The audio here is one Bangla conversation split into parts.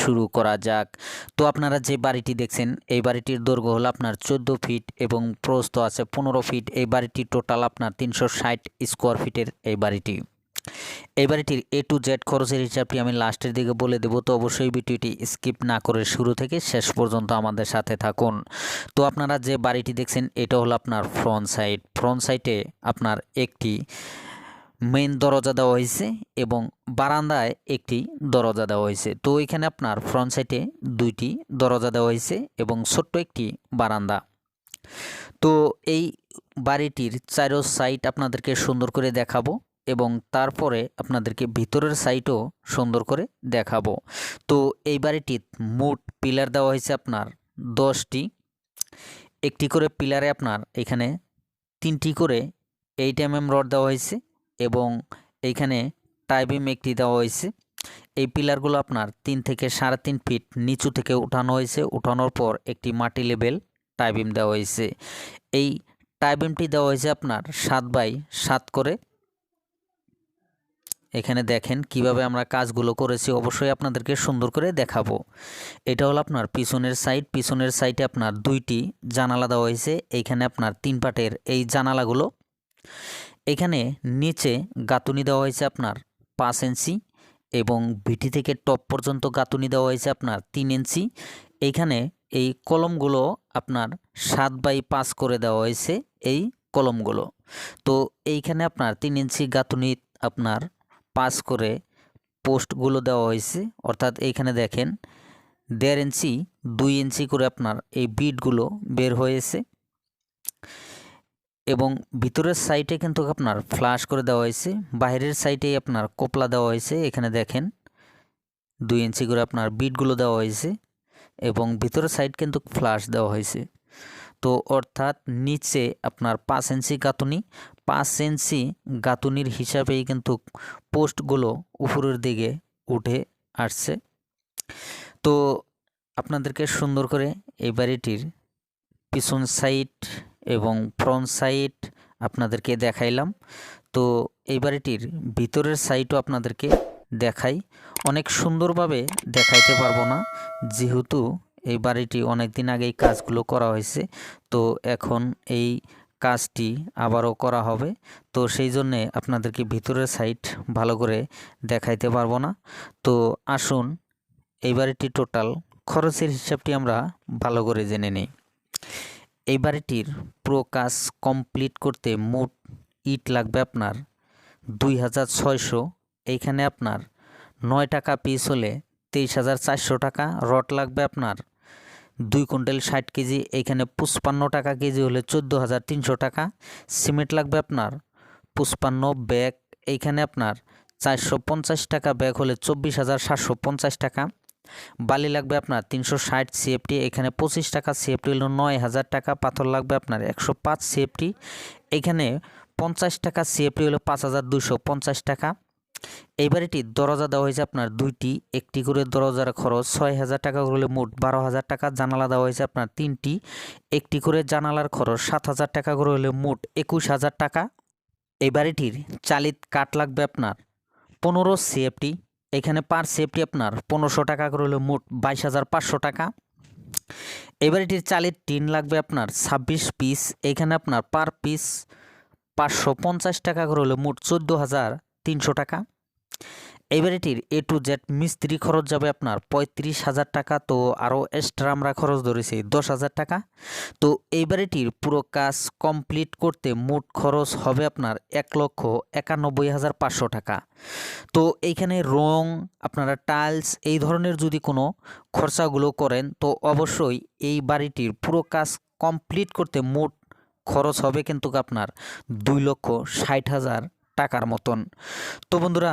শুরু করা যাক। তো আপনারা যে বাড়িটি দেখছেন, এই বাড়িটির দৈর্ঘ্য হলো আপনার চোদ্দ ফিট এবং প্রস্থ আছে পনেরো ফিট। এই বাড়িটি টোটাল আপনার তিনশো ষাট স্কোয়ার ফিটের এই বাড়িটি। এই বাড়িটির এ টু জেড খরচের হিসাবটি আমি লাস্টের দিকে বলে দেবো, তো অবশ্যই ভিডিওটি স্কিপ না করে শুরু থেকে শেষ পর্যন্ত আমাদের সাথে থাকুন। তো আপনারা যে বাড়িটি দেখছেন, এটা হলো আপনার ফ্রন্ট সাইড ফ্রন্ট সাইডে আপনার একটি মেন দরজা দেওয়া হয়েছে এবং বারান্দায় একটি দরজা দেওয়া হয়েছে। তো এখানে আপনার ফ্রন্ট সাইডে দুইটি দরজা দেওয়া হয়েছে এবং ছোট্ট একটি বারান্দা। তো এই বাড়িটির চারো সাইড আপনাদেরকে সুন্দর করে দেখাবো এবং তারপরে আপনাদেরকে ভিতরের সাইটও সুন্দর করে দেখাবো। তো এই বাড়িটির মোট পিলার দেওয়া হয়েছে আপনার দশটি। একটি করে পিলারে আপনার এখানে তিনটি করে এইট এম এম রড দেওয়া হয়েছে এবং এইখানে টাইবিম একটি দেওয়া হয়েছে। এই পিলারগুলো আপনার তিন থেকে সাড়ে তিন ফিট নিচু থেকে উঠানো হয়েছে। উঠানোর পর একটি মাটি লেভেল টাইবিম দেওয়া হয়েছে। এই টাইবিমটি দেওয়া হয়েছে আপনার সাত বাই সাত করে। এখানে দেখেন কীভাবে আমরা কাজগুলো করেছি, অবশ্যই আপনাদেরকে সুন্দর করে দেখাবো। এটা হলো আপনার পিছনের সাইড। পিছনের সাইডে আপনার দুইটি জানালা দেওয়া হয়েছে। এইখানে আপনার তিন পাটের এই জানালাগুলো। এখানে নিচে গাঁথুনি দেওয়া হয়েছে আপনার পাঁচ ইঞ্চি এবং ভিটি থেকে টপ পর্যন্ত গাঁথুনি দেওয়া হয়েছে আপনার তিন ইঞ্চি এইখানে এই কলমগুলো আপনার সাত বাই পাঁচ করে দেওয়া হয়েছে এই কলমগুলো। তো এইখানে আপনার তিন ইঞ্চি গাঁথুনি আপনার পাস করে পোস্টগুলো দেওয়া হয়েছে। অর্থাৎ এইখানে দেখেন দেড় ইঞ্চি দুই ইঞ্চি করে আপনার এই বিটগুলো বের হয়েছে। এবং ভিতরের সাইডে কিন্তু আপনার ফ্লাশ করে দেওয়া হয়েছে, বাইরের সাইডেই আপনার কোপলা দেওয়া হয়েছে, এখানে দেখেন। দুই ইঞ্চি করে আপনার বিটগুলো দেওয়া হয়েছে এবং ভিতরের সাইড কিন্তু ফ্লাশ দেওয়া হয়েছে। তো অর্থাৎ নিচে আপনার পাঁচ ইঞ্চি গাঁথুনি, পাঁচ ইঞ্চি গাঁথুনির হিসাবেই কিন্তু পোস্টগুলো উপরের দিকে উঠে আসছে। তো আপনাদেরকে সুন্দর করে এই বাড়িটির পিছন সাইড এবং ফ্রন্ট সাইড আপনাদেরকে দেখাইলাম। তো এই বাড়িটির ভিতরের সাইডও আপনাদেরকে দেখাই। অনেক সুন্দরভাবে দেখাইতে পারব না, যেহেতু এই বাড়িটি অনেক দিন আগেই কাজগুলো করা হয়েছে। তো এখন এই কাজটি আবারও করা হবে। তো সেই জন্যে আপনাদেরকে ভিতরের সাইড ভালো করে দেখাইতে পারব না। তো আসুন, এই বাড়িটি টোটাল খরচের হিসাবটি আমরা ভালো করে জেনে নিই। এই বাড়িটির পুরো কাজ কমপ্লিট করতে মোট ইট লাগবে আপনার দুই হাজার ছয়শো। এইখানে আপনার নয় টাকা পিস হলে তেইশ হাজার চারশো টাকা, রড লাগবে আপনার দুই কুইন্টাল ষাট কেজি। এইখানে পুষ্পান্ন টাকা কেজি হলে চোদ্দ হাজার তিনশো টাকা। সিমেন্ট লাগবে আপনার পুষ্পান্ন ব্যাগ। এইখানে আপনার চারশো পঞ্চাশ টাকা ব্যাগ হলে চব্বিশ হাজার সাতশো পঞ্চাশ টাকা। বালি লাগবে আপনার তিনশো ষাট সিএফটি, এখানে পঁচিশ টাকা সিএফটি হলো নয় হাজার টাকা, পাথর লাগবে আপনার একশো পাঁচ সিএফটি, এখানে পঞ্চাশ টাকা সিএফটি হলো পাঁচ হাজার দুশো পঞ্চাশ টাকা। এই বাড়িটি দরজা দেওয়া হয়েছে আপনার দুইটি, একটি করে দরজার খরচ ছয় হাজার টাকা হলে মোট বারো হাজার টাকা, জানালা দেওয়া হয়েছে আপনার তিনটি, একটি করে জানালার খরচ সাত হাজার টাকা করে হলে মোট একুশ হাজার টাকা। এই বাড়িটির চালিত কাঠ লাগবে আপনার পনেরো সিএফটি এখানে পার সেফটি আপনার পনেরোশো টাকা করে হলো মোট বাইশ হাজার পাঁচশো টাকা। এবার এটির চালের টিন লাগবে আপনার ছাব্বিশ পিস এখানে আপনার পার পিস পাঁচশো পঞ্চাশ টাকা করে হলো মোট চোদ্দ হাজার তিনশো টাকা। এই বাড়িটির এ টু জেড মিস্ত্রি খরচ যাবে আপনার পঁয়ত্রিশ হাজার টাকা, তো আরও এক্সট্রা আমরা খরচ ধরেছি দশ হাজার টাকা। তো এই বাড়িটির পুরো কাজ কমপ্লিট করতে মোট খরচ হবে আপনার এক লক্ষ একানব্বই হাজার পাঁচশো টাকা। তো এইখানে রং, আপনারা টাইলস এই ধরনের যদি কোনো খরচাগুলো করেন, তো অবশ্যই এই বাড়িটির পুরো কাজ কমপ্লিট করতে মোট খরচ হবে কিন্তু আপনার দুই লক্ষ ষাট হাজার টাকার মতন। তো বন্ধুরা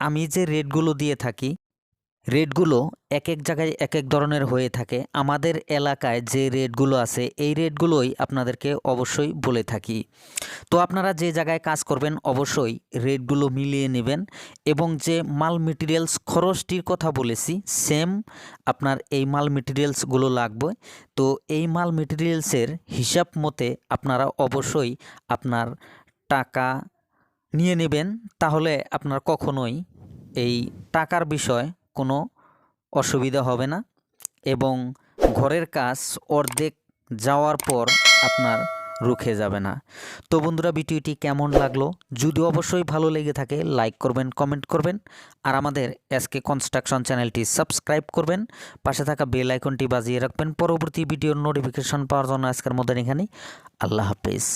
আমি যে রেটগুলো দিয়ে থাকি, রেটগুলো এক এক জায়গায় এক এক ধরনের হয়ে থাকে। আমাদের এলাকায় যে রেটগুলো আছে, এই রেটগুলোই আপনাদেরকে অবশ্যই বলে থাকি। তো আপনারা যে জায়গায় কাজ করবেন, অবশ্যই রেটগুলো মিলিয়ে নেবেন এবং যে মাল মেটেরিয়ালস খরচটির কথা বলেছি সেম আপনার এই মাল মেটেরিয়ালসগুলো লাগবে। তো এই মাল মেটেরিয়ালসের হিসাব মতে আপনারা অবশ্যই আপনার টাকা নিয়ে নেবেন, তাহলে আপনার কখনোই এই টাকার বিষয় কোনো অসুবিধা হবে না এবং ঘরের কাজ অর্ধেক যাওয়ার পর আপনার রুখে যাবে না। তো বন্ধুরা, ভিডিওটি কেমন লাগল? যদি অবশ্যই ভালো লেগে থাকে, লাইক করবেন, কমেন্ট করবেন আর আমাদের এসকে কনস্ট্রাকশন চ্যানেলটি সাবস্ক্রাইব করবেন। পাশে থাকা বেল আইকনটি বাজিয়ে রাখবেন। পরবর্তী ভিডিওর নোটিফিকেশন পাওয়ার জন্য আজকের মধ্যে এখানেই। আল্লাহ হাফেজ।